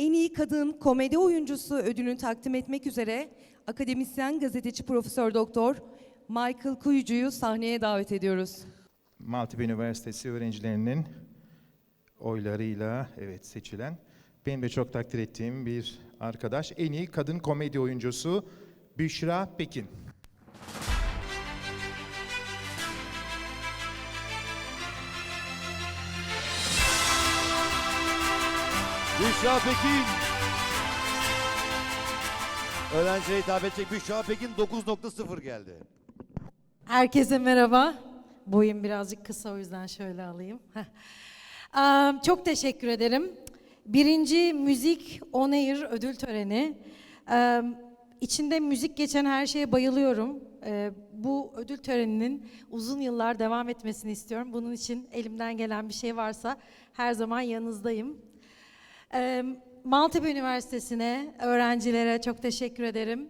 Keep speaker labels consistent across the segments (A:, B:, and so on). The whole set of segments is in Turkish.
A: En iyi kadın komedi oyuncusu ödülünü takdim etmek üzere akademisyen gazeteci Profesör Doktor Michael Kuyucu'yu sahneye davet ediyoruz.
B: Maltepe Üniversitesi öğrencilerinin oylarıyla evet seçilen benim de çok takdir ettiğim bir arkadaş. En iyi kadın komedi oyuncusu Büşra Pekin.
C: Büşra Pekin. Öğrencilere hitap edecek Büşra Pekin 9.0 geldi.
D: Herkese merhaba. Boyum birazcık kısa o yüzden şöyle alayım. Am, Çok teşekkür ederim. Birinci Müzik On Air ödül töreni. Am, İçinde müzik geçen her şeye bayılıyorum. Ee, Bu ödül töreninin uzun yıllar devam etmesini istiyorum. Bunun için elimden gelen bir şey varsa her zaman yanınızdayım. Maltepe Üniversitesi'ne, öğrencilere çok teşekkür ederim.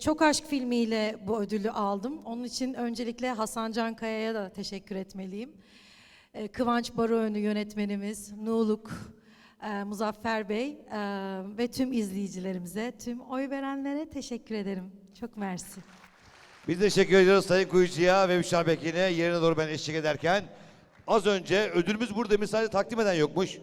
D: Çok Aşk filmiyle bu ödülü aldım. Onun için öncelikle Hasan Can Kaya'ya da teşekkür etmeliyim. Kıvanç Baroğlu yönetmenimiz, Nuğluk, Muzaffer Bey ve tüm izleyicilerimize, tüm oy verenlere teşekkür ederim. Çok mersi.
C: Biz de teşekkür ediyoruz Sayın Kuyucu'ya ve Büşra Pekin'e yerine doğru ben eşlik ederken az önce ödülümüz burada sadece takdim eden yokmuş.